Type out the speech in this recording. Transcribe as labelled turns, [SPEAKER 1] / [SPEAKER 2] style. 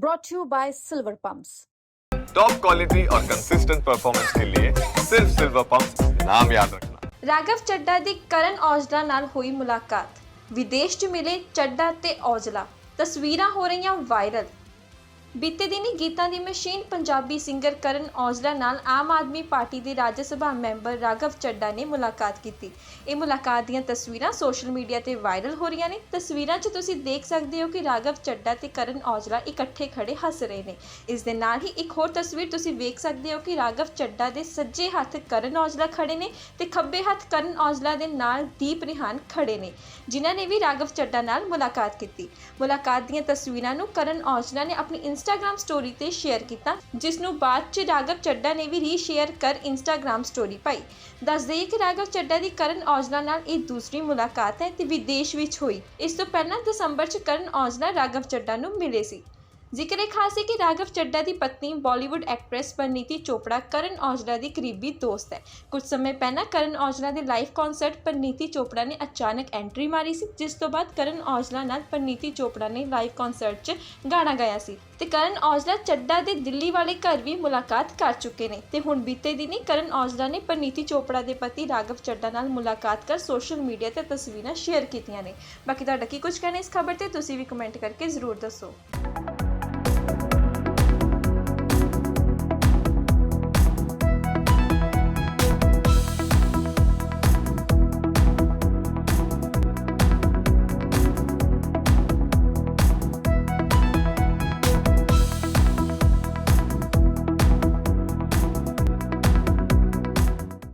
[SPEAKER 1] brought to you by Silver Pumps.
[SPEAKER 2] Top quality और consistent performance के लिए सिर्फ सिल्वर पंप नाम याद रखना
[SPEAKER 3] ਰਾਘਵ ਚੱਡਾ ਦੀ ਕਰਨ ਔਜਲਾ ਨਾਲ ਹੋਈ ਮੁਲਾਕਾਤ ਵਿਦੇਸ਼ 'ਚ ਮਿਲੇ ਚੱਡਾ ਤੇ ਔਜਲਾ ਤਸਵੀਰਾਂ ਹੋ ਰਹੀਆਂ ਵਾਇਰਲ ਬੀਤੇ ਦਿਨੀ ਗੀਤਾਂ ਦੀ ਮਸ਼ੀਨ ਪੰਜਾਬੀ ਸਿੰਗਰ ਕਰਨ ਔਜਲਾ ਨਾਲ ਆਮ ਆਦਮੀ ਪਾਰਟੀ ਦੇ ਰਾਜ ਸਭਾ ਮੈਂਬਰ ਰਾਘਵ ਚੱਡਾ ਨੇ ਮੁਲਾਕਾਤ ਕੀਤੀ। ਇਹ ਮੁਲਾਕਾਤ ਦੀਆਂ ਤਸਵੀਰਾਂ ਸੋਸ਼ਲ ਮੀਡੀਆ ਤੇ ਵਾਇਰਲ ਹੋ ਰਹੀਆਂ ਨੇ। ਤਸਵੀਰਾਂ 'ਚ ਤੁਸੀਂ ਦੇਖ ਸਕਦੇ ਹੋ ਕਿ ਰਾਘਵ ਚੱਡਾ ਤੇ ਕਰਨ ਔਜਲਾ ਇਕੱਠੇ ਖੜੇ ਹੱਸ ਰਹੇ ਨੇ। ਇਸ ਦੇ ਨਾਲ ਹੀ ਇੱਕ ਹੋਰ ਤਸਵੀਰ ਤੁਸੀਂ ਵੇਖ ਸਕਦੇ ਹੋ ਕਿ ਰਾਘਵ ਚੱਡਾ ਦੇ ਸੱਜੇ ਹੱਥ ਕਰਨ ਔਜਲਾ ਖੜੇ ਨੇ ਤੇ ਖੱਬੇ ਹੱਥ ਕਰਨ ਔਜਲਾ ਦੇ ਨਾਲ ਦੀਪ ਰਿਹਾਨ ਖੜੇ ਨੇ, ਜਿਨ੍ਹਾਂ ਨੇ ਵੀ ਰਾਘਵ ਚੱਡਾ ਨਾਲ ਮੁਲਾਕਾਤ ਕੀਤੀ। ਮੁਲਾਕਾਤ ਦੀਆਂ ਤਸਵੀਰਾਂ ਨੂੰ ਕਰਨ ਔਜਲਾ ਨੇ ਆਪਣੀ ਇੰਸਟਾਗ੍ਰam ਸਟੋਰੀ ਤੇ ਸ਼ੇਅਰ ਕੀਤਾ ਜਿਸ ਨੂੰ ਬਾਅਦ ਚ ਰਾਘਵ ਚੱਡਾ ਨੇ ਵੀ ਰੀਸ਼ੇਅਰ ਕਰ ਇੰਸਟਾਗ੍ਰam ਸਟੋਰੀ ਪਾਈ। ਦੱਸ ਦੇਈਏ ਕਿ ਰਾਘਵ ਚੱਡਾ ਦੀ ਕਰਨ ਔਜਲਾ ਨਾਲ ਇਹ ਦੂਸਰੀ ਮੁਲਾਕਾਤ ਹੈ ਤੇ ਵਿਦੇਸ਼ ਵਿੱਚ ਹੋਈ। ਇਸ ਤੋਂ ਪਹਿਲਾਂ ਦਸੰਬਰ ਚ ਕਰਨ ਔਜਲਾ ਰਾਘਵ ਚੱਡਾ ਨੂੰ ਮਿਲੇ ਸੀ। ਜ਼ਿਕਰ ਇਹ ਖਾਸ ਹੈ ਕਿ ਰਾਘਵ ਚੱਡਾ ਦੀ ਪਤਨੀ, ਬਾਲੀਵੁੱਡ ਐਕਟਰੈਸ ਪਰਨੀਤੀ ਚੋਪੜਾ, ਕਰਨ ਔਜਲਾ ਦੀ ਕਰੀਬੀ ਦੋਸਤ ਹੈ। ਕੁਝ ਸਮੇਂ ਪਹਿਲਾਂ ਕਰਨ ਔਜਲਾ ਦੇ ਲਾਈਵ ਕਨਸਰਟ ਪਰਨੀਤੀ ਚੋਪੜਾ ਨੇ ਅਚਾਨਕ ਐਂਟਰੀ ਮਾਰੀ ਸੀ, ਜਿਸ ਤੋਂ ਬਾਅਦ ਕਰਨ ਔਜਲਾ ਨਾਲ ਪਰਨੀਤੀ ਚੋਪੜਾ ਨੇ ਲਾਈਵ ਕਨਸਰਟ 'ਚ ਗਾਣਾ ਗਾਇਆ ਸੀ। ਤੇ ਕਰਨ ਔਜਲਾ ਚੱਡਾ ਦੇ ਦਿੱਲੀ ਵਾਲੇ ਘਰ ਵੀ ਮੁਲਾਕਾਤ ਕਰ ਚੁੱਕੇ ਨੇ। ਤੇ ਹੁਣ ਬੀਤੇ ਦਿਨੀ ਕਰਨ ਔਜਲਾ ਨੇ ਪਰਨੀਤੀ ਚੋਪੜਾ ਦੇ ਪਤੀ ਰਾਘਵ ਚੱਡਾ ਨਾਲ ਮੁਲਾਕਾਤ ਕਰ ਸੋਸ਼ਲ ਮੀਡੀਆ ਤੇ ਤਸਵੀਰਾਂ ਸ਼ੇਅਰ ਕੀਤੀਆਂ ਨੇ। ਬਾਕੀ ਤੁਹਾਡਾ ਕੀ ਕੁਝ ਕਹਿਣਾ ਇਸ ਖਬਰ ਤੇ, ਤੁਸੀਂ ਵੀ ਕਮੈਂਟ ਕਰਕੇ ਜ਼ਰੂਰ ਦੱਸੋ।